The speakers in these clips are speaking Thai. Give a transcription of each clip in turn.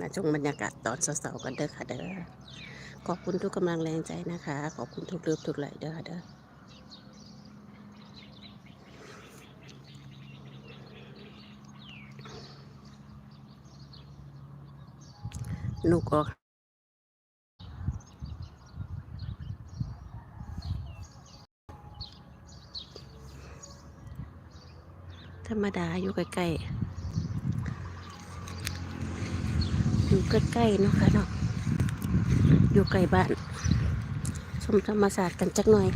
มาชมบรรยากาศตอนเสาๆกันเด้อค่ะเด้อขอบคุณทุกกำลังแรงใจนะคะ ขอบคุณทุกเลือบทุกไหลเด้อค่ะเด้อหนูก็ธรรมดาอยู่ใกล้ๆ อยู่ใกล้ๆเนาะค่ะเนาะอยู่ใกล้บ้าน ชมธรรมศาสตร์กันจักหน่อย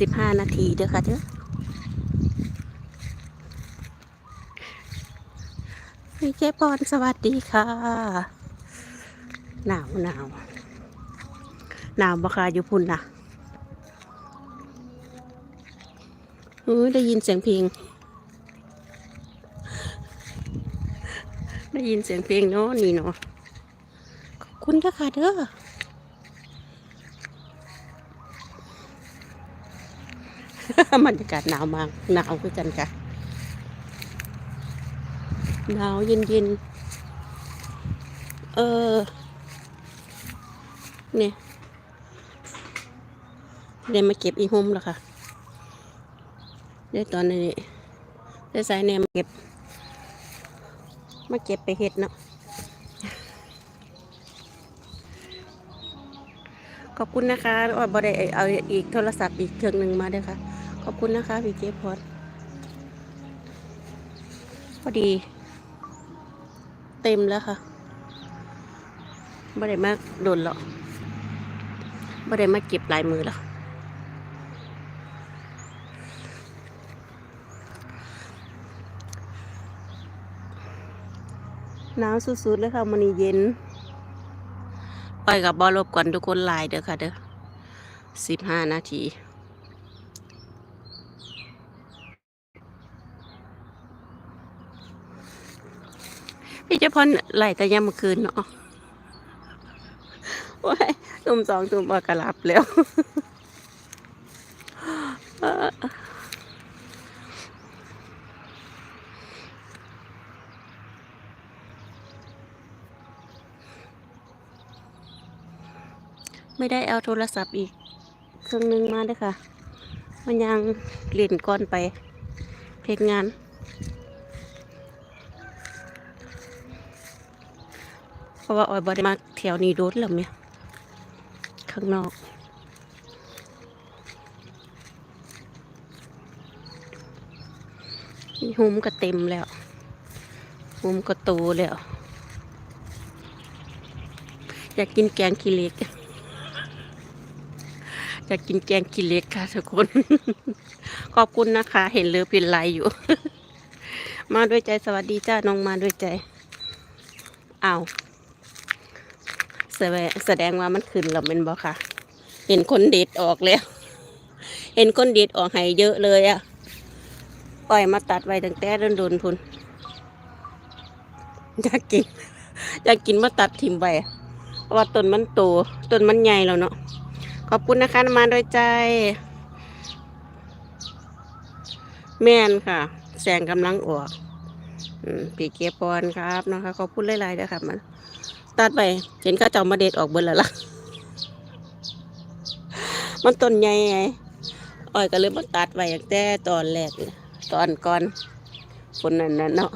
สิบห้านาทีเด้อค่ะเด้อพี่เจ๊ปอนสวัสดีค่ะ หนาวหนาวหนาวบาคาอยู่พุ่นนะเออได้ยินเสียงเพลง ได้ยินเสียงเพลงเนาะนี่เนาะขอบคุณค่ะค่ะเด้อบรรยากาศหนาวมากหนาวคือกันค่ะหนาวเย็นเย็นเออเนี่ยเดี๋ยวมาเก็บอีหุ่มแล้วค่ะเดี๋ยวตอนนี้เดี๋ยวสายแนมเก็บ มาเก็บไปเห็ดเนาะขอบคุณนะคะว่าบ่ได้เอาอีกโทรศัพท์อีกเครื่องหนึ่งมาด้วยค่ะ ขอบคุณนะคะพี่เจพอดพอดี เต็มแล้วค่ะบ่ได้มาโดนหรอกบ่ได้มาเก็บลายมือหรอก หนาวสุดๆเลยค่ะมันนี้เย็นไปกับบอลบกวนทุกคนลายเด้อค่ะเด้อสิบห้านาทีพี่เจะพอนไหลแต่ยามเมื่อคืนเนาะว้ายตุ่มสองตุ่มบากระลับแล้ว ไม่ได้เอาโทรศัพท์อีกเครื่องหนึงมาด้วยค่ะ มันยังเล่นก่อนไปเพจงาน เพราะว่าออยบอดมาแถวนี้โดนแล้วเนี่ยข้างนอกมีหุมก็เต็มแล้วหุมก็โตแล้ว อยากกินแกงขี้เล็ก อยากกินแกงขี้เล็กค่ะทุกคน ขอบคุณนะคะ เห็นเรือเป็นไรอยู่ มาด้วยใจสวัสดีจ้าน้องมาด้วยใจเอาแสดงแสดงว่ามันขึ้นแล้วเป็นบ่ค่ะ เห็นคนเด็ดออกแล้ว เห็นคนเด็ดออกให้เยอะเลยอะปล่อยมาตัดไว้ตั้งแต่โดนๆพุนอยากกินอยากกินมาตัดทิมไว้เพราะว่าต้นมันโตต้นมันใหญ่แล้วเนาะ อบคุณนะคะมาโดยใจ แม่นค่ะ แสงกำลังออกปีเกียปอนครับนะคะขอบคุณหลายๆนะคะมันตัดไป เห็นเขาเจ้ามาเด็ดออกเบิดแล้วล่ะ มันต้นใหญ่ไงอ้อยก็เลยมาตัดไว้ตั้งแต่ตอนแรกเลยตอนก่อนคนนั้นน่ะเนาะ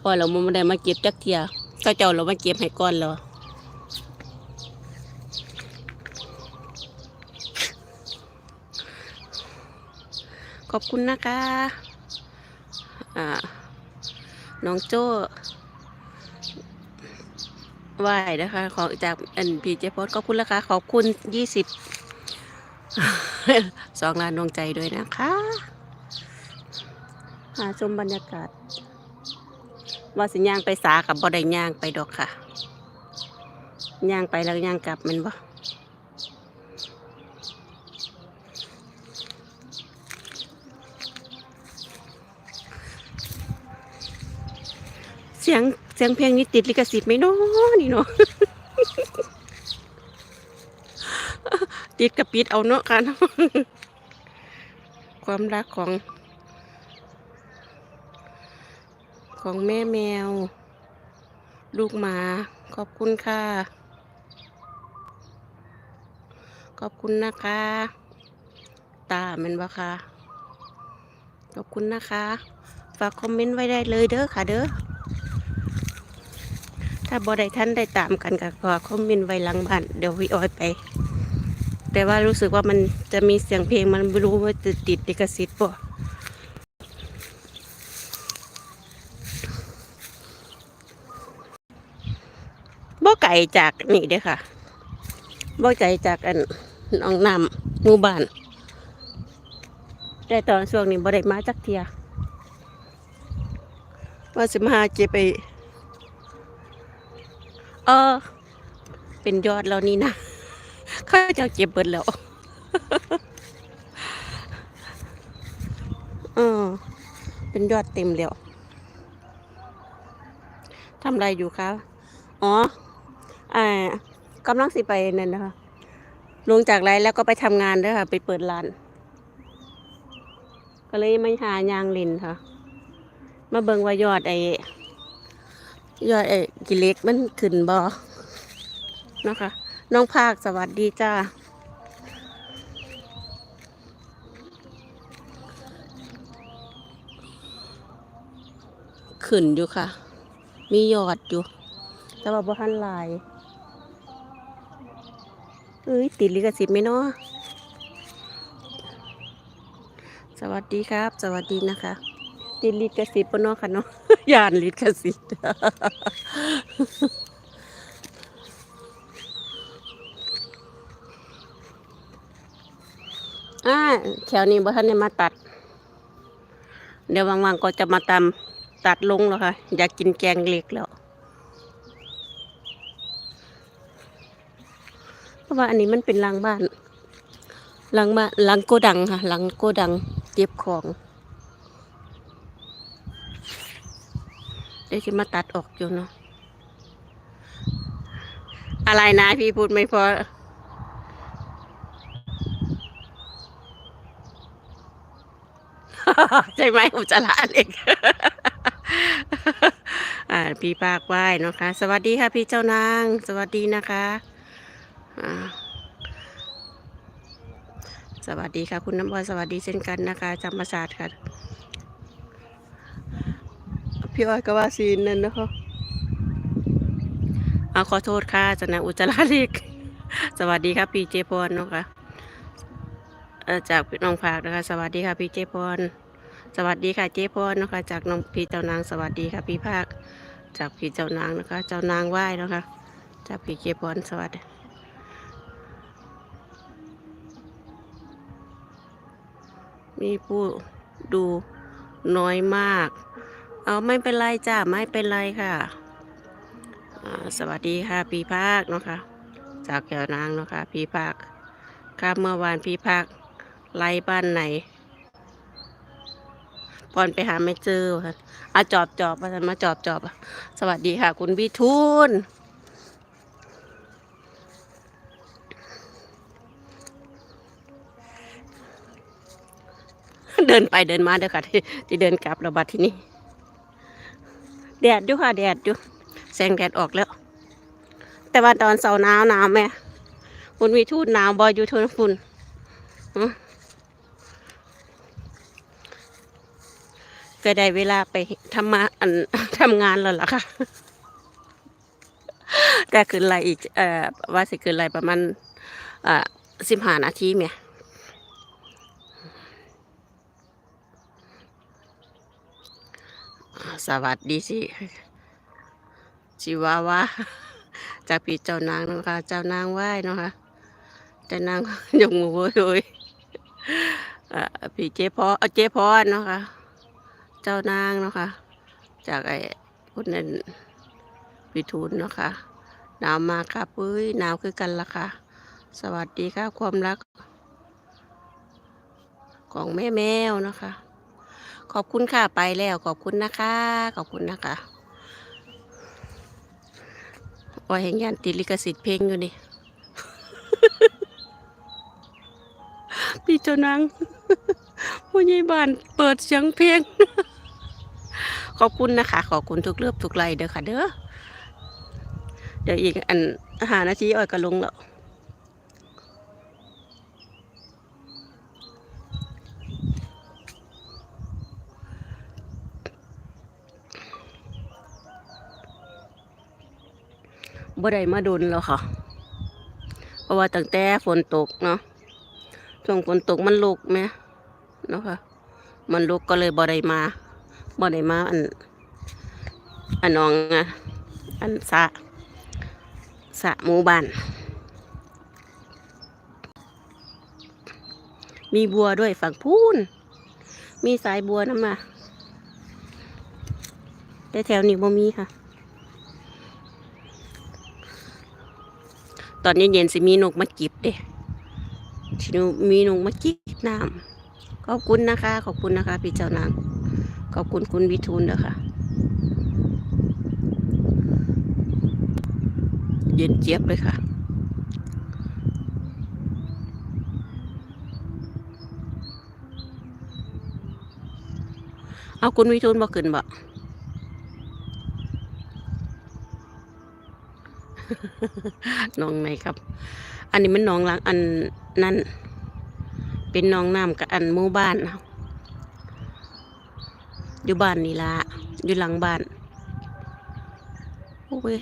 พอเราไม่ได้มาเก็บจักเทียเขาเจ้าเรามาเก็บให้ก่อนแล้ว ขอบคุณนะคะน้องโจ้ไหวนะคะ ของจากอันพีเจพอดขอบคุณแล้วค่ะขอบคุณยี่สิบสองล้านดวงใจด้วยนะคะหาชมบรรยากาศ ว่าสิย่างไปสากับบ่ได้ย่างไปดอกค่ะ ย่างไปแล้วย่างกลับมันบ่ สียงเสียงเพลงนี้ติดลิขสิทธิ์ไหมเนาะนี่เนาะติดกระปิดเอาเนาะค่ะความรักของ ของแม่แมว ลูกหมา ขอบคุณค่ะ ขอบคุณนะคะ ตาแมันบ่ค่ะ ขอบคุณนะคะ ฝากคอมเมนต์ไว้ได้เลยเด้อค่ะเด้อ ถ้าบ่ได้ท่านได้ตามกันก็ขอคอมเมนต์ไว้หลังบ้านเดี๋ยววิออยไป แต่ว่ารู้สึกว่ามันจะมีเสียงเพลงมันไม่รู้ว่าจะติดลิขสิทธิ์ป่ะบ่ไก่จากนี่เด้ค่ะบ่ไก่จากอันน้องน้ำหมู่บ้านแต่ตอนช่วงนี้บ่ได้มาจักเทียว่าสิมาหาเก็บไป เออ เป็นยอดแล้วนี่นะเขาจะเก็บเบิดแล้วเออเป็นยอดเต็มแล้วทำอะไรอยู่คะอ๋อ อ่ากำลังสิไปนั่นนะคะลงจากไรแล้วก็ไปทำงานด้วยค่ะ ไปเปิดร้าน ก็เลยไม่หายางลินค่ะ มาเบิงว่ายอดไอ้ ยอดไอ้กิเล็กมันขึ้นบอนะคะ น้องภาคสวัสดีจ้าขึ้นอยู่ค่ะ มียอดอยู่ แต่ว่าบ่ทันลาย เอ้ย ติดลิขสิทธิ์ไหมเนาะ สวัสดีครับ สวัสดีนะคะ ติดลิขสิทธิ์ปนาะค่ะเนาะยานลิขสิทธิ์อ่าแถวนี้บ่ท่านได้มาตัด เดี๋ยวว่างๆก็จะมาตำตัดลงแล้วค่ะ อยากกินแกงเล็กแล้วเพราะว่าอันนี้มันเป็นหลังบ้านหลังบ้านหลังโกดังค่ะหลังโกดังเก็บของ เดี๋ยวจะมาตัดออกอยู่เนาะอะไรนะพี่พูดไม่พอใช่ไหมอุจจาระเล็กอ่าพี่ปากไหว้นะคะ สวัสดีค่ะพี่เจ้านาง สวัสดีนะคะอ่าสวัสดีค่ะ คุณน้ำบอลสวัสดีเช่นกันนะคะจำมาศาสตร์ค่ะ พี่อ้อยก็ว่าซีนนั่นนะคะเอาขอโทษค่ะจนะอุจจาระเล็กสวัสดีค่ะพี่เจพรนะคะจากน้องภาคนะคะ สวัสดีค่ะพี่เจพรสวัสดีค่ะเจพรนะคะ จากน้องพี่เจ้านางสวัสดีค่ะพี่ภาค จากพี่เจ้านางนะคะ เจ้านางไหว้นะคะ จากพี่เจพรสวัสดีมีผู้ดูน้อยมาก เอาไม่เป็นไรจ้าไม่เป็นไรค่ะ สวัสดีค่ะพี่ภาคเนาะคะจากเจ้านางเนาะคะพี่ภาคค่ะเมื่อวานพี่ภาคไล่บ้านไหนพรไปหาไม่เจอค่ะอาจอบจอบมามาจอบจอบอะสวัสดีค่ะ คุณพี่ทุนเดินไปเดินมาเด้อค่ะที่ที่เดินกลับระบาดที่นี่ แดดอยู่ค่ะแดดอยู่แสงแดดออกแล้ว แต่ว่าตอนเสาร์หนาวหนาวไหมคุณมีทูดหนาวบอยอยู่ทนฝุ่นก็ได้เวลาไปทำมาอันทำงานแล้วล่ะค่ะ แต่คืนไรอีก เอ่อว่าสิคืนไรประมาณอ่าสิบห้านาทีเมียอ่า สวัสดีสิชิวาวาจากพี่เจ้านางนะคะ เจ้านางไหว้นะคะเจ้านางยกมือไหว้เลยอ่าพี่เจ๊พอเจ๊พรเนะคะ เจ้านางนะคะ จากไอ้คนนั้นพิทูลเนะคะหนาวมากค่ะปุ้ยหนาวคือกันละค่ะ สวัสดีค่ะความรัก ของแม่แมวนะคะ ขอบคุณค่ะไปแล้วขอบคุณนะคะ ขอบคุณนะคะโอ้ยเห็นยันติลิขสิทธิ์เพลงอยู่นี่ พี่เจ้านางผู้ใหญ่บ้านเปิดเสียงเพลง ขอบคุณนะคะ ขอบคุณทุกเลือบทุกไลค์เด้อค่ะ เด้อ เดี๋ยวอีกอันอาหารนาทีอ้อยก็ลงแล้ว บ่ได้มาดนแล้วค่ะ เพราะว่าตั้งแต่ฝนตกเนาะช่วงฝนตกมันลุกไหมเนาะค่ะ มันลุกก็เลยบ่ได้มาบ่ได้มาอันอันน้องอะอันสะสะหมู่บ้านมีบัวด้วยฝั่งพูน มีสายบัวน้ำมาแต่แถวนี้บ่มีค่ะ ตอนเย็นๆสิมีนกมาจิบเด้สิมีนกมาจิบน้ำขอบคุณนะคะ ขอบคุณนะคะ พี่เจ้านางขอบคุณคุณวิทูลนะคะเย็นเจี๊ยบเลยค่ะเอาคุณวิทูลบอกขึ้นบ่ น้องไหนครับ อันนี้มันน้องหล้างอันนั่น เป็นน้องน้ำกับอันหมู่บ้านครับอยู่บ้านนี่ละอยู่หลังบ้านโอ้ย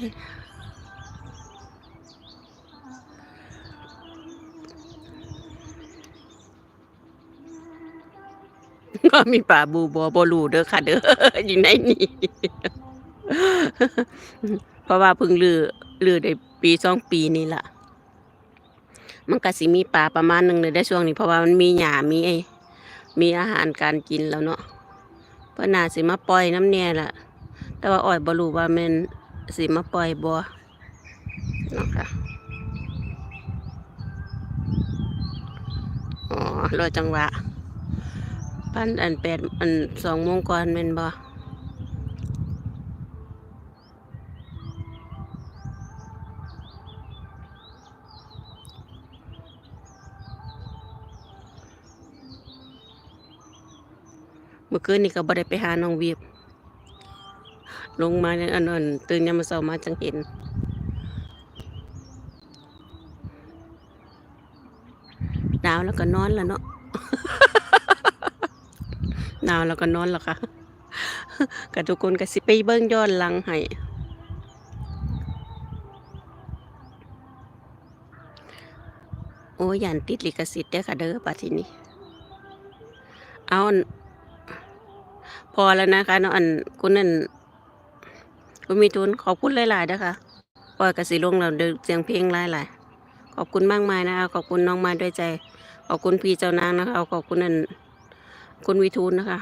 ก็มีป่าบูบอบอลูเด้อค่ะเด้ออยู่ในนี้เพราะว่าพิ่งลือ ลือได้ปีสองปีนี่ละมันก็สิมีปลาประมาณหนึ่งเลยได้ช่วงนี้เพราะว่ามันมีหญ้ามีไอ้มีอาหารการกินแล้วเนาะเพื่อนาสิมาปล่อยน้ำเนี่ยละแต่ว่าอ้อยบรูว่ามันสิมาปล่อยบ่เนาะค่ะอ๋อรอจังหวะพันอันแปดอันสองโมงก่อนแม่นบ่ มื่อคืนนี่ก็บ่ได้ไปหาน้องวีบลงมาเนี่ยอันนั้นตื่นยามเช้ามาจังเห็นหนาวแล้วก็นอนแล้วเนาะหนาวแล้วก็นอนแล้วค่ะกับทุกคนก็สิไปเบิ่งย้อนหลังให้โอ้ยันติดลิขสิทธิ์เด้อค่ะเด้อปัดทีนี้เอา พอแล้วนะคะเนาะอันคุณนั่นคุณมีทุนขอบคุณหลายๆนะคะปล่อยกระสีลงเราเดินเสียงเพลงหลายๆขอบคุณมากมายนะคะขอบคุณน้องมาด้วยใจ ขอบคุณพี่เจ้านางนะคะขอบคุณนั่นคุณวิทูลนะคะ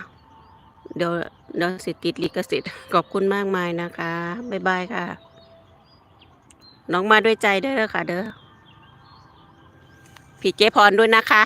เดี๋ยวเดี๋ยวสิติดลิขสิทธิ์ขอบคุณมากมายนะคะบ๊ายบายค่ะ น้องมาด้วยใจเด้อค่ะ เด้อพี่เจพรด้วยนะคะ